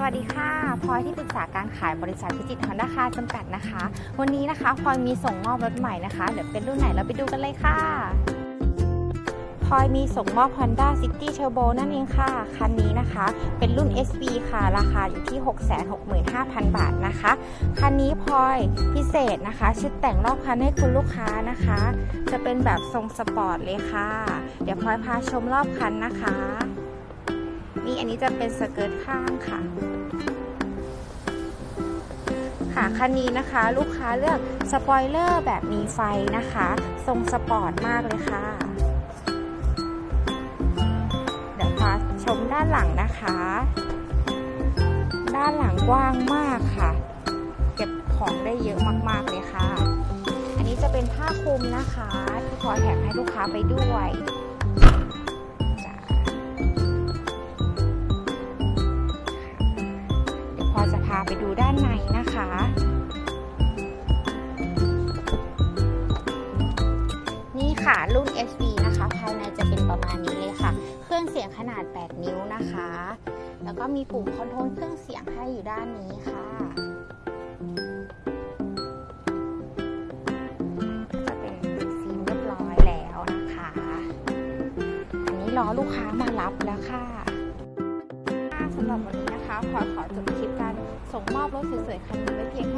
สวัสดีค่ะพลอยที่ปรึกษาการขายบริษัทพิจิตรฮอนด้าคาจำกัดนะคะ วันนี้นะคะพลอยมีส่งมอบรถใหม่นะคะ เดี๋ยวเป็นรุ่นไหนเราไปดูกันเลยค่ะพลอยมีส่งมอบ Honda City Turbo นั่นเองค่ะ คันนี้นะคะ เป็นรุ่น SV ค่ะ ราคาอยู่ที่ 665,000 บาทนะคะ คันนี้พลอยพิเศษนะคะ ชุดแต่งรอบคันให้คุณลูกค้านะคะ จะเป็นแบบทรงสปอร์ตเลยค่ะ เดี๋ยวพลอยพาชมรอบคันนะคะ นี่อันนี้จะเป็นสเกิร์ตข้างค่ะ ค่ะคันนี้นะคะ ลูกค้าเลือกสปอยเลอร์แบบมีไฟนะคะ ทรงสปอร์ตมากเลยค่ะ เดี๋ยวพาชมด้านหลังนะคะ ด้านหลังกว้างมากค่ะ เก็บของได้เยอะมากๆเลยค่ะ อันนี้จะเป็นผ้าคลุมนะคะที่พอแถมให้ลูกค้าไปด้วยาไปดูด้านในนะคะ นี่ค่ะรุ่น SV นะคะ ภายในจะเป็นประมาณนี้เลยค่ะ เครื่องเสียงขนาด 8 นิ้วนะคะ แล้วก็มีปุ่มคอนโทรลเครื่องเสียงให้อยู่ด้านนี้ค่ะจะเป็นติดฟิล์มเรียบร้อยแล้วนะคะอันนี้รอลูกค้ามารับแล้วค่ะ สำหรับวันนี้นะคะพลอยขอจบคลิปการส่งมอบรถสวยๆคันนี้ไว้เพียงเท่ะ